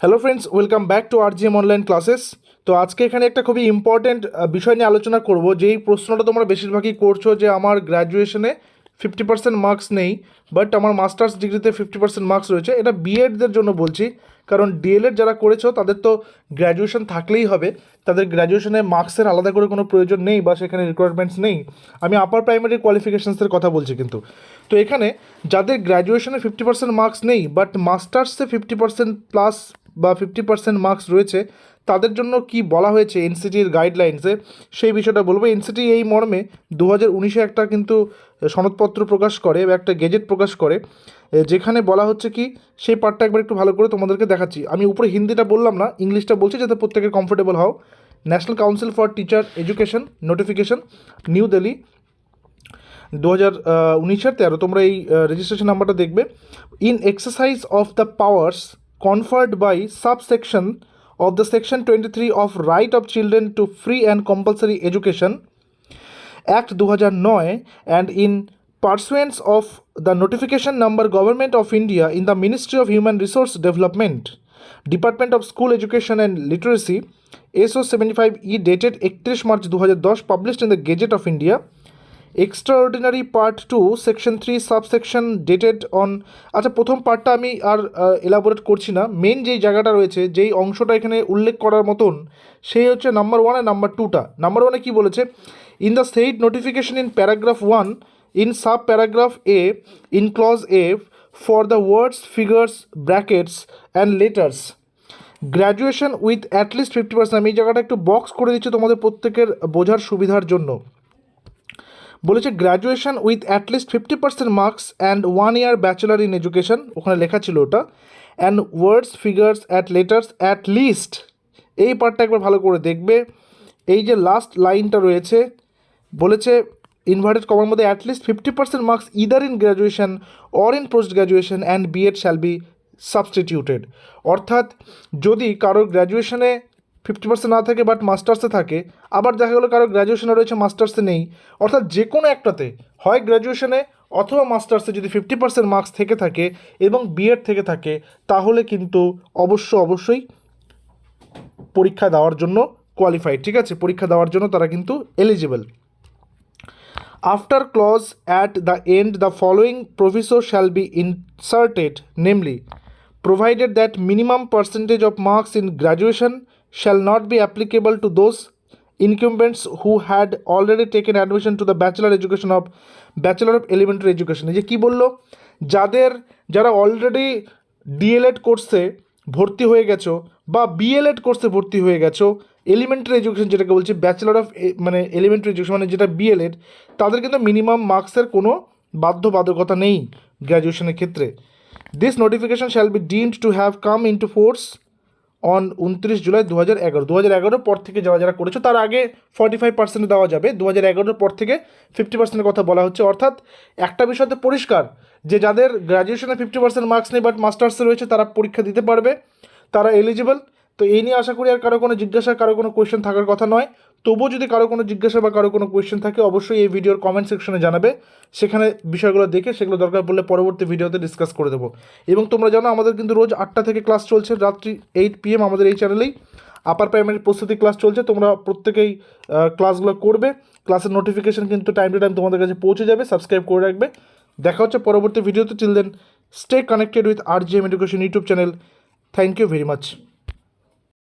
Hello friends welcome back to R GM online classes তো আজকে এখানে একটা খুবই ইম্পর্ট্যান্ট বিষয় নিয়ে আলোচনা করব, যেই প্রশ্নটা তোমরা বেশিরভাগই করছ যে আমার গ্র্যাজুয়েশনে ফিফটি পার্সেন্ট মার্কস নেই বাট আমার মাস্টার্স ডিগ্রিতে ফিফটি পার্সেন্ট মার্কস রয়েছে। এটা বিএডদের জন্য বলছি, কারণ ডিএলএড যারা করেছ, তাদের তো গ্র্যাজুয়েশন থাকলেই হবে। তাদের গ্র্যাজুয়েশনে মার্কসের আলাদা করে কোনো প্রয়োজন নেই বা সেখানে রিকোয়ারমেন্টস নেই। আমি আপার প্রাইমারি কোয়ালিফিকেশানসের কথা বলছি কিন্তু। তো এখানে যাদের গ্র্যাজুয়েশনে ফিফটি পার্সেন্ট মার্কস নেই বাট মাস্টার্সে ফিফটি পার্সেন্ট প্লাস বা ফিফটি পার্সেন্ট মার্কস রয়েছে, তাদের জন্য কি বলা হয়েছে এনসিটির গাইডলাইন্সে সেই বিষয়টা বলব। এনসিটি এই মর্মে দু হাজার উনিশে একটা কিন্তু সনদপত্র প্রকাশ করে বা একটা গেজেট প্রকাশ করে যেখানে বলা হচ্ছে কি, সেই পার্টটা একবার একটু ভালো করে তোমাদেরকে দেখাচ্ছি। আমি উপরে হিন্দিটা বললাম না, ইংলিশটা বলছি যাতে প্রত্যেকে কমফোর্টেবল হও। National council for teacher education notification new Delhi দু হাজার উনিশের তেরো। তোমরা এই রেজিস্ট্রেশন নাম্বারটা দেখবে। In exercise of the powers conferred by subsection of the section twenty three of right of children to free and compulsory education Act 2009 and in pursuance of the notification number Government of India in the Ministry of Human Resource Development, Department of School Education and Literacy, SO 75E dated 31 March 2010 published in the Gazette of India, extraordinary part two section three subsection dated on আচ্ছা প্রথম পার্টটা আমি আর elaborate করছি না। Main যেই জায়গাটা রয়েছে, যেই অংশটা এখানে উল্লেখ করার মতন, সেই হচ্ছে নাম্বার ওয়ান আর নাম্বার টুটা নাম্বার ওয়ানে কী বলেছে? In the said notification in paragraph one in sub paragraph A in clause A for the words figures brackets and letters graduation with at least fifty percent আমি এই জায়গাটা একটু box করে দিচ্ছি তোমাদের প্রত্যেকের বোঝার সুবিধার জন্য। বলেছে graduation with at least fifty percent marks and one year bachelor in education ওখানে লেখা ছিল ওটা and words figures at letters at least এই পার্টটা একবার ভালো করে দেখবে। এই যে লাস্ট লাইনটা রয়েছে, বলেছে ইনভার্টেড কমার মধ্যে at least fifty percent marks either in graduation or in post graduation and BEd shall be substituted অর্থাৎ, যদি কারোর গ্র্যাজুয়েশনে ফিফটি পার্সেন্ট না থাকে বাট মাস্টার্সে থাকে। আবার দেখা গেলো কারও গ্র্যাজুয়েশনে রয়েছে মাস্টার্সে নেই। অর্থাৎ যে কোনো একটাতে হয় গ্র্যাজুয়েশনে অথবা মাস্টার্সে যদি ফিফটি পার্সেন্ট মার্কস থেকে থাকে এবং বিএড থেকে থাকে তাহলে কিন্তু অবশ্য অবশ্যই পরীক্ষা দেওয়ার জন্য কোয়ালিফাইড ঠিক আছে? পরীক্ষা দেওয়ার জন্য তারা কিন্তু eligible after clause at the end the following proviso shall be inserted namely, provided that minimum percentage of marks in graduation shall not be applicable to those incumbents who had already taken admission to the bachelor education of bachelor of elementary education এই যে কী বলল যাদের যারা already D.El.Ed কোর্সে ভর্তি হয়ে গেছো বা বিএলএড কোর্সে ভর্তি হয়ে গেছো এলিমেন্টারি এডুকেশন যেটাকে বলছি ব্যাচেলর অফ মানে এলিমেন্টারি এডুকেশন মানে যেটা বিএলএড তাদের কিন্তু মিনিমাম মার্কসের কোনো বাধ্যবাধকতা নেই গ্র্যাজুয়েশনের ক্ষেত্রে this notification shall be deemed to have come into force on উনত্রিশ জুলাই দু হাজার এগারো। দু হাজার এগারোর পর থেকে যারা যারা করেছ, তার আগে ফর্টি ফাইভ পার্সেন্ট দেওয়া যাবে। দু হাজার এগারোর পর থেকে ফিফটি পার্সেন্টের কথা বলা হচ্ছে। অর্থাৎ একটা বিষয়তে পরিষ্কার যে যাদের গ্র্যাজুয়েশনে ফিফটি পার্সেন্ট মার্কস নেই বাট মাস্টার্সে রয়েছে, তারা পরীক্ষা দিতে পারবে, তারা এলিজিবল তো এই নিয়ে আশা করি আর কারও কোনো জিজ্ঞাসা, কারও কোনো কোয়েশ্চেন থাকার কথা নয়। তবুও যদি কারও কোনো জিজ্ঞাসা বা কারও কোনো কোয়েশ্চেন থাকে, অবশ্যই এই ভিডিওর কমেন্ট সেকশনে জানাবে। সেখানে বিষয়গুলো দেখে সেগুলো দরকার পড়লে পরবর্তী ভিডিওতে ডিসকাস করে দেবো। এবং তোমরা জানো, আমাদের কিন্তু রোজ আটটা থেকে ক্লাস চলছে, রাত্রি এইট পিএম আমাদের এই চ্যানেলেই আপার প্রাইমারি প্রস্তুতি ক্লাস চলছে, তোমরা প্রত্যেকেই ক্লাসগুলো করবে। ক্লাসের নোটিফিকেশান কিন্তু টাইম টু টাইম তোমাদের কাছে পৌঁছে যাবে সাবস্ক্রাইব করে রাখবে। দেখা হচ্ছে পরবর্তী ভিডিওতে till then stay connected with R G M education YouTube channel thank you very much